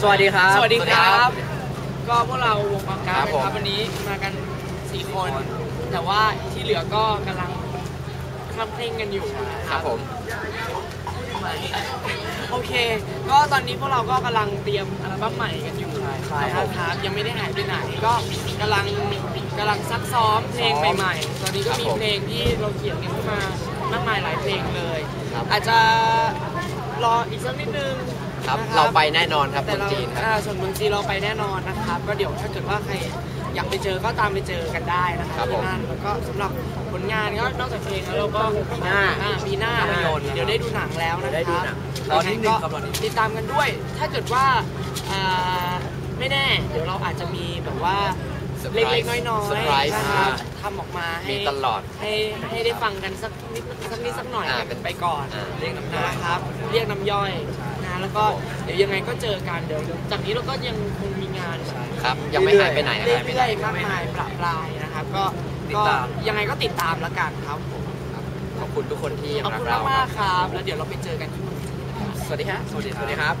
สวัสดีครับ สวัสดีครับ ก็พวกเราวงปากกาครับนะผมครับวันนี้มากันสี่คน แต่ว่าที่เหลือก็กำลังคล่ำเคร่งกันอยู่ครับผม โอเค ก็ตอนนี้พวกเราก็กำลังเตรียมอัลบั้มใหม่กันอยู่ใช่ครับนะครับยังไม่ได้หายไปไหนก็กำลังกำลังซักซ้อมเพลงซ้อมใหม่ๆ ตอนนี้ก็ครับมีผมเพลงที่เราเขียนกันขึ้นมามากมายหลายเพลงเลย ครับ อาจจะ รออีกสักนิดนึงครับ นะเราไปแน่นอนครับแต่คนเราจีนครับ อ่าส่วนเมืองจีนเราไปแน่นอนนะครับก็เดี๋ยวถ้าเกิดว่าใครอยากไปเจอก็ตามไปเจอกันได้นะคครัรับบผมที่นั่นแล้วก็สำหรับผลงานก็นอกจากเพลงแล้วเราก็ปีหน้าอ่ปีหน้าภาพยนตร์เดี๋ยวได้ดูหนังแล้วนะได้คดูรับหนังรอนิดนึงครับรอนิดนึง ติดตามกันด้วย ถ้าเกิดว่าอ่าไม่แน่ เดี๋ยวเราอาจจะมีแบบว่า เซอร์ไพเล็รกส์ๆน้อยเซอร์ๆไพรส์นะครับอ่าทำออกมาให้มีตลอด ให้ให้ได้ฟังกันสักนิดสักนิดสักหน่อยอ่ากันไปก่อนอ่าเรียกน้ำย่อยนะครับ เรียกน้ำย่อยนะแล้วก็เดี๋ยวยังไงก็เจอกันเดี๋ยวจากนี้เราก็ยังคงมีงานครับยังไม่หายไปไหนเรื่หายไปไหนอยๆมากมายปรับปรายนะครับ ก็ติดก็ตาม ยังไงก็ติดตามแล้วกันครับผมขอบคุณทุกคนที่ยังขอบรักคุณเรามากๆครับ แล้วเดี๋ยวเราไปเจอกันที่เมืองจีนสวัสดีครับสวัสดีสวัสดีครับ